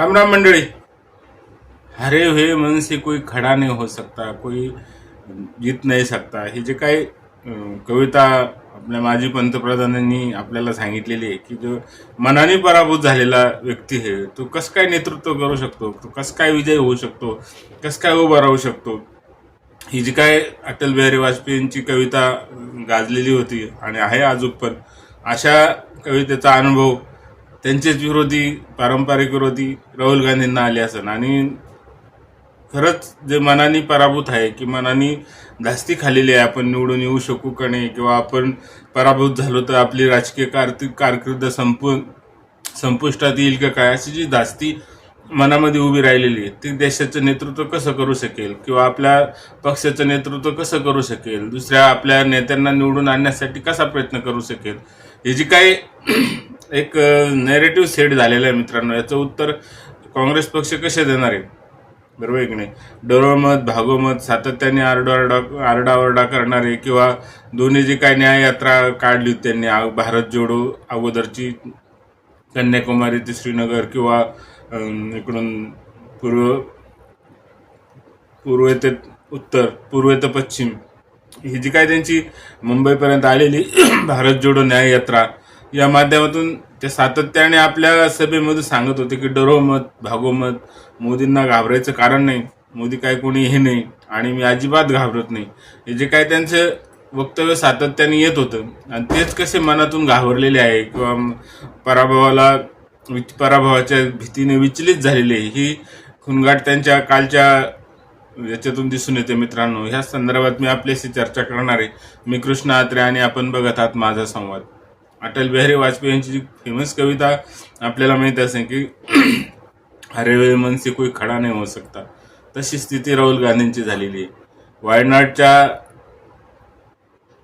राम राम मंडळी. हरे हुए मन से कोई खडा नाही हो सकता कोई जीत नाही सकता. हे जे काही कविता आपल्या माजी पंतप्रधानांनी आपल्याला सांगितलेली आहे की जो मनाने पराभूत झालेला व्यक्ती आहे तो कसं काय नेतृत्व करू शकतो? तो कसं काय विजय होऊ शकतो? कसं काय उभा राहू शकतो? ही जी काय अटल बिहारी वाजपेयींची कविता गाजलेली होती आणि आहे अजून पण अशा कवितेचा अनुभव त्यांचेच विरोधी पारंपरिक विरोधी राहुल गांधींना आले असन. आणि खरंच जे मनाने पराभूत आहे की मनाने धास्ती खाल्लेली आहे आपण निवडून येऊ शकू का नाही किंवा आपण पराभूत झालो तर आपली राजकीय कार्तिक कारकीर्द संपू संपुष्टात येईल का काय? अशी जी धास्ती मनामध्ये उभी राहिलेली आहे ती देशाचं नेतृत्व कसं करू शकेल किंवा आपल्या पक्षाचं नेतृत्व कसं करू शकेल? दुसऱ्या आपल्या नेत्यांना निवडून आणण्यासाठी कसा प्रयत्न करू शकेल? हे जी काही एक नेरेटिव्ह सेट झालेला आहे मित्रांनो. याचं उत्तर काँग्रेस पक्ष कसे देणार आहे? बरोबर आहे की नाही? डोरोमत भागोमत सातत्याने आरडाओरडा आरडाओरडा करणारे किंवा दोन्ही जी काय न्याययात्रा काढली होती त्यांनी आ- भारत जोडो अगोदरची कन्याकुमारी ते श्रीनगर किंवा इकडून पूर्व पूर्व ते उत्तर पूर्व ते पश्चिम ही जी काय त्यांची मुंबईपर्यंत आलेली भारत जोडो न्याययात्रा या माध्यमातून ते सातत्याने आपल्या सभेमध्ये सांगत होते की डरोमत भागोमत मोदींना घाबरायचं कारण नाही. मोदी काय कोणी हे नाही. आणि मी अजिबात घाबरत नाही. हे जे काय त्यांचं वक्तव्य सातत्याने येत होतं. आणि तेच कसे मनातून घाबरलेले आहे किंवा पराभवाला पराभवाच्या भीतीने विचलित झालेले आहे. ही खुणगाट त्यांच्या कालच्या याच्यातून दिसून येते मित्रांनो. ह्या संदर्भात मी आपल्याशी चर्चा करणार आहे. मी कृष्ण आत्रे आणि आपण बघत आहात माझा संवाद. अटल बिहारी वाजपेयी यांची जी फेमस कविता आपल्याला माहीत असेल की हरेवेळी मनसे मन से कोई खडा नाही होऊ सकता तशी स्थिती राहुल गांधींची झालेली आहे. वायनाडच्या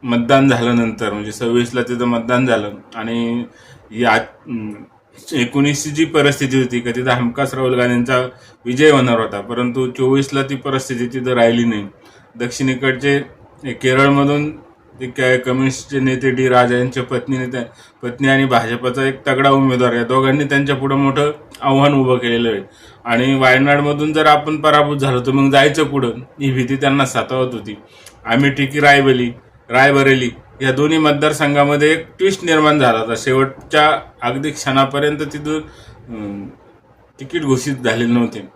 मतदान झाल्यानंतर म्हणजे सव्वीसला तिथं मतदान झालं आणि या एकोणीसची जी परिस्थिती होती का तिथं हमखास राहुल गांधींचा विजय होणार होता परंतु चोवीसला ती परिस्थिती तिथं राहिली नाही. दक्षिणेकडचे केरळमधून ते काय कम्युनिस्टचे नेते डी राजा यांच्या पत्नीने त्या पत्नी आणि भाजपचा एक तगडा उमेदवार या दोघांनी त्यांच्या पुढं मोठं आव्हान उभं केलेलं आहे. आणि वायनाडमधून जर आपण पराभूत झालो तर मग जायचं पुढं? ही भीती त्यांना सातावत होती. आम्ही टिकी रायबली रायबरेली या दोन्ही मतदारसंघामध्ये एक ट्विस्ट निर्माण झाला होता. शेवटच्या अगदी क्षणापर्यंत तिथून तिकीट घोषित झालेले नव्हते.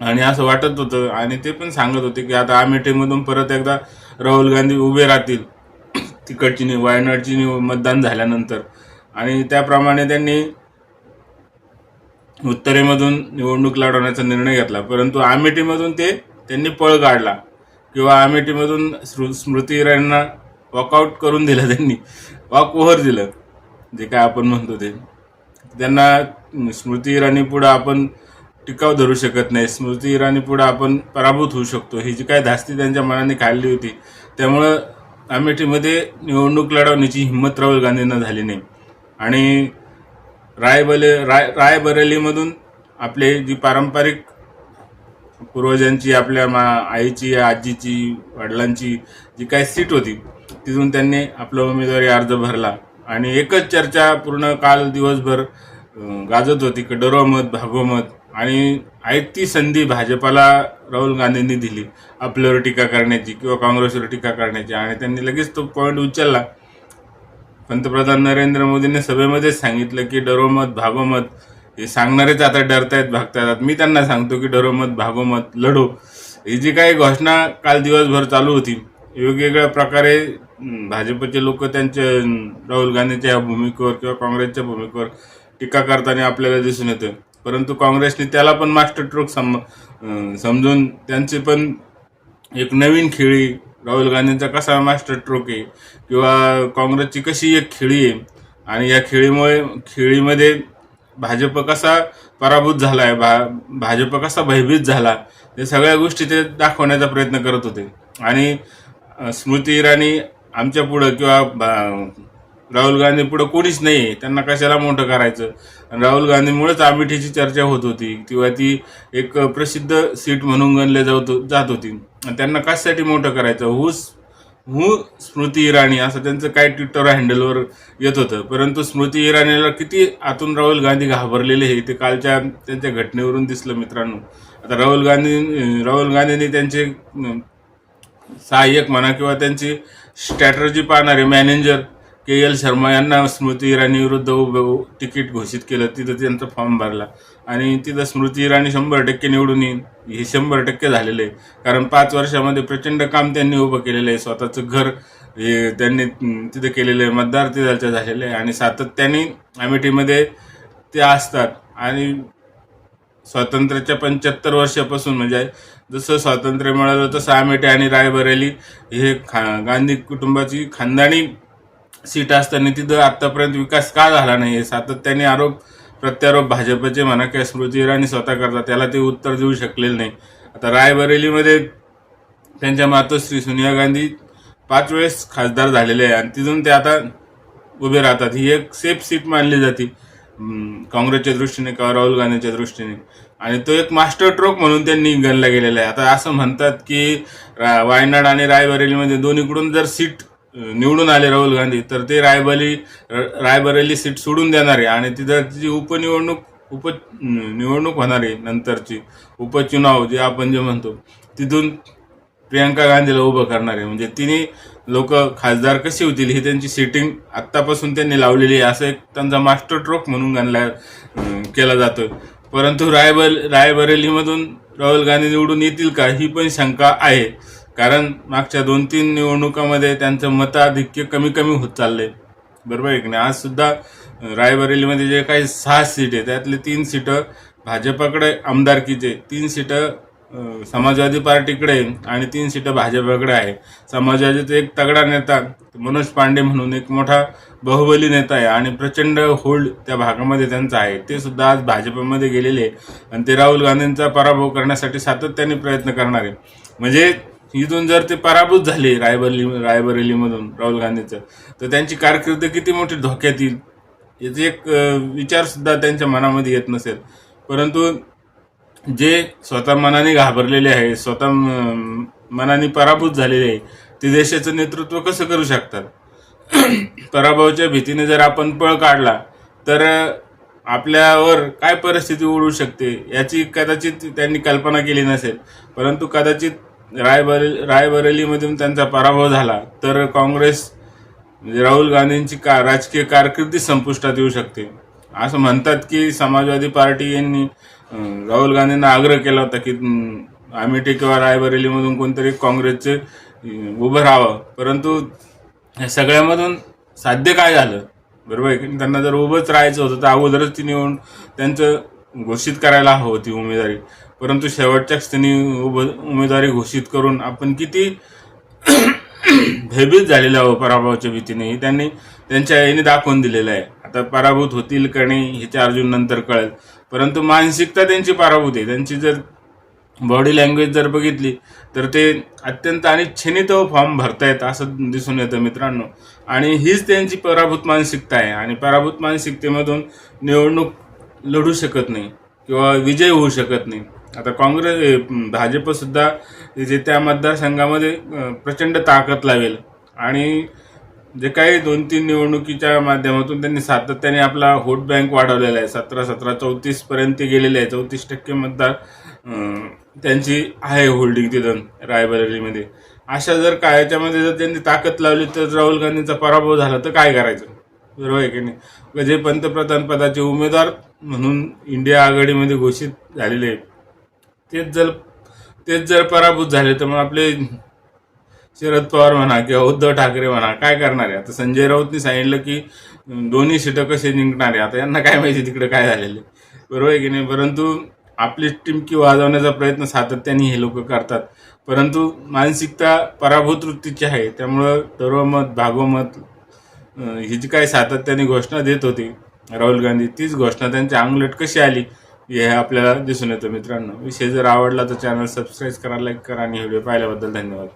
आणि असं वाटत होतं आणि ते पण सांगत होते की आता अमेठीमधून परत एकदा राहुल गांधी उभे राहतील. तिकडची नि वायनाडची मतदान झाल्यानंतर. आणि त्याप्रमाणे त्यांनी उत्तरेमधून निवडणूक लढवण्याचा निर्णय घेतला. परंतु अमेठीमधून ते त्यांनी पळ काढला. किंवा अमेठीमधून स्मृ स्मृती इराणींना वॉकआउट करून दिलं त्यांनी. वॉक ओव्हर दिलं. जे काय आपण म्हणतो ते. त्यांना स्मृती इराणी पुढं आपण टिकाव धरू शकत नाही. स्मृती इराणी पुढं आपण पराभूत होऊ शकतो. ही जी काय धास्ती त्यांच्या मनाने खाल्ली होती त्यामुळं अमेठीमध्ये निवडणूक लढवण्याची हिंमत राहुल गांधींना झाली नाही. आणि रायबले राय रायबरेलीमधून आपले जी पारंपरिक पूर्वजांची आपल्या मा आईची आजीची वडिलांची जी काही सीट होती तिथून त्यांनी आपला उमेदवारी अर्ज भरला. आणि एकच चर्चा पूर्ण काल दिवसभर गाजत होती की डरोमत भागोमत आणि आहे ती संधी भाजपाला राहुल गांधींनी दिली. आपल्यावर टीका करण्याची किंवा काँग्रेसवर टीका करण्याची. आणि त्यांनी लगेच तो पॉईंट उचलला. पंतप्रधान नरेंद्र मोदींनी सभेमध्येच सांगितलं की डरोमत भागोमत हे सांगणारेच आता डरतायत भागतायत. मी त्यांना सांगतो की डरोमत भागोमत लढो ही जी काही घोषणा काल दिवसभर चालू होती वेगवेगळ्या प्रकारे भाजपचे लोक त्यांच्या राहुल गांधीच्या भूमिकेवर किंवा काँग्रेसच्या भूमिकेवर टीका करताना आपल्याला दिसून येतं. परंतु काँग्रेसने त्याला पण मास्टर ट्रोक सम समजून त्यांचे पण एक नवीन खेळी राहुल गांधींचा कसा मास्टर ट्रोक आहे किंवा काँग्रेसची कशी एक खेळी आहे आणि या खेळीमुळे खेळीमध्ये भाजप कसा पराभूत झाला आहे भा भाजप कसा भयभीत झाला या सगळ्या गोष्टी ते दाखवण्याचा प्रयत्न करत होते. आणि स्मृती इराणी आमच्या पुढं किंवा राहुल गांधी पुढं कोणीच नाही. आहे त्यांना कशाला मोठं करायचं? राहुल गांधीमुळेच अमेठीची चर्चा होत होती. किंवा ती एक प्रसिद्ध सीट म्हणून गणले जात जात होती. आणि त्यांना कशासाठी मोठं करायचं? हुस हू स्मृती इराणी असं त्यांचं काय ट्विटर हँडलवर येत होतं. परंतु स्मृती इराणीला किती आतून राहुल गांधी घाबरलेले हे ते कालच्या त्यांच्या घटनेवरून दिसलं मित्रांनो. आता राहुल गांधी राहुल गांधींनी त्यांचे सहाय्यक म्हणा किंवा त्यांची स्ट्रॅटर्जी पाहणारे मॅनेजर के एल शर्मा यांना स्मृती इराणी विरुद्ध उभं तिकीट घोषित केलं. तिथं त्यांचा फॉर्म भरला. आणि तिथं स्मृती इराणी शंभर टक्के निवडून येईल हे शंभर टक्के झालेलं आहे. कारण पाच वर्षामध्ये प्रचंड काम त्यांनी उभं केलेलं आहे. स्वतःचं घर हे त्यांनी तिथं केलेलं आहे. मतदार तिथलच्या झालेलं आहे. आणि सातत्याने अमेठीमध्ये ते असतात. आणि स्वातंत्र्याच्या पंच्याहत्तर वर्षापासून म्हणजे जसं स्वातंत्र्य मिळालं तसं अमेठी आणि रायबरेली हे खा गांधी कुटुंबाची खानदानी सीट असताना तिथं आतापर्यंत विकास का झाला नाही आहे सातत्याने आरोप प्रत्यारोप भाजपचे म्हणा काय स्मृती इराणी स्वतः करतात त्याला ते उत्तर देऊ शकलेलं नाही. आता रायबरेलीमध्ये त्यांच्या मातोश्री सोनिया गांधी पाच वेळेस खासदार झालेले आहे आणि तिथून ते आता उभे राहतात. ही एक सेफ सीट मानली जाते काँग्रेसच्या दृष्टीने किंवा राहुल गांधीच्या दृष्टीने. आणि तो एक मास्टर ट्रोक म्हणून त्यांनी गणला गेलेला आहे. आता असं म्हणतात की रा- वायनाड आणि रायबरेलीमध्ये दोन्हीकडून जर सीट निवडून आले राहुल गांधी तर ते रायबरेली र- रायबरेली सीट सोडून देणार आहे आणि तिथं जी उपनिवडणूक उप निवडणूक होणार आहे नंतरची उपचुनाव जे आपण जे म्हणतो तिथून प्रियंका गांधीला उभं करणार. आहे म्हणजे तिने लोक खासदार कशी होतील ही त्यांची सिटिंग आत्तापासून त्यांनी लावलेली आहे. असं एक त्यांचा मास्टर ट्रोक म्हणून गणला केला जातो परंतु रायबर रायबरेलीमधून राहुल गांधी निवडून येतील का ही पण शंका आहे. कारण मागच्या दोन तीन निवडणुकामध्ये त्यांचं मताधिक्य कमी कमी होत चाललंय. बरोबर आहे की नाही? आजसुद्धा रायबरेलीमध्ये जे काही सहा सीट आहे त्यातले तीन सीटं भाजपाकडे आमदारकीचे तीन सीटं समाजवादी पार्टीकडे आणि तीन सीटं भाजपाकडे आहे. समाजवादीचा एक तगडा नेता मनोज पांडे म्हणून एक मोठा बाहुबली नेता आहे आणि प्रचंड होल्ड त्या भागामध्ये त्यांचा आहे. ते सुद्धा आज भाजपमध्ये गेलेले आहे आणि ते राहुल गांधींचा पराभव करण्यासाठी सातत्याने प्रयत्न करणार आहे म्हणजे इथून जर ते पराभूत झाले रायबरेली रायबरेलीमधून राहुल गांधीचं तर त्यांची कारकीर्द किती मोठी धोक्यात येईल? याचे एक विचारसुद्धा त्यांच्या मनामध्ये येत नसेल. परंतु जे स्वतः मनाने घाबरलेले आहे स्वतः मनाने पराभूत झालेले आहे ते देशाचं नेतृत्व कसं करू शकतात? पराभवाच्या भीतीने जर आपण पळ काढला तर आपल्यावर काय परिस्थिती ओढू शकते? याची कदाचित त्यांनी कल्पना केली नसेल. परंतु कदाचित रायबरेली रायबरेलीमधून त्यांचा पराभव झाला तर काँग्रेस म्हणजे राहुल गांधींची का राजकीय कारकिर्दी संपुष्टात येऊ शकते. असं म्हणतात की समाजवादी पार्टी यांनी राहुल गांधींना आग्रह केला होता की अमेठी किंवा रायबरेलीमधून कोणतरी काँग्रेसचे उभं राहावं. परंतु या सगळ्यामधून साध्य काय झालं? बरोबर आहे त्यांना जर उभंच राहायचं होतं तर अगोदरच ती निवडून त्यांचं घोषित करायला हवं होती उमेदवारी. परंतु शेवटच्या क्षणी उभ उमेदवारी घोषित करून आपण किती भयभीत झालेला आहो पराभवाच्या भीतीने हे त्यांनी त्यांच्या आईने दाखवून दिलेलं आहे. आता पराभूत होतील का नाही हे चार नंतर कळेल. परंतु मानसिकता त्यांची पराभूत आहे. त्यांची जर बॉडी लँग्वेज जर बघितली तर ते अत्यंत अनिच्छेने तो फॉर्म भरतायत असं दिसून येतं मित्रांनो. आणि हीच त्यांची पराभूत मानसिकता आहे. आणि पराभूत मानसिकतेमधून निवडणूक लढू शकत नाही किंवा विजय होऊ शकत नाही. आता काँग्रेस भाजपसुद्धा जे त्या मतदारसंघामध्ये प्रचंड ताकद लावेल. आणि जे काही दोन तीन निवडणुकीच्या माध्यमातून त्यांनी सातत्याने आपला वोट बँक वाढवलेला आहे. सतरा सतरा चौतीसपर्यंत गेलेले आहे. चौतीस टक्के मतदार त्यांची आहे होल्डिंग तिथं रायबरेलीमध्ये. अशा जर काय याच्यामध्ये जर त्यांनी ताकद लावली तर राहुल गांधींचा पराभव झाला तर काय करायचं? बरोबर आहे की नाही? जे पंतप्रधान पदाचे उमेदवार म्हणून इंडिया आघाडीमध्ये घोषित झालेले आहेत. तेच जर तेच जर पराभूत झाले तर मग आपले शरद पवार म्हणा किंवा उद्धव ठाकरे म्हणा काय करणार आहे? आता संजय राऊतनी सांगितलं की दोन्ही सीटं कसे जिंकणार आहे? आता यांना काय माहिती तिकडे काय झालेले बरोबर आहे की नाही? परंतु आपली टिमकी वाजवण्याचा प्रयत्न सातत्याने हे लोक करतात. परंतु मानसिकता पराभूत वृत्तीची आहे. त्यामुळं सर्वमत भागवमत ही जी काय सातत्याने घोषणा देत होती राहुल गांधी तीच घोषणा त्यांच्या अंगलट कशी आली? हे आपल्याला दिसून येतं मित्रांनो. विषय जर आवडला तर चॅनल सबस्क्राईब करा लाईक करा आणि व्हिडिओ पाहिल्याबद्दल धन्यवाद.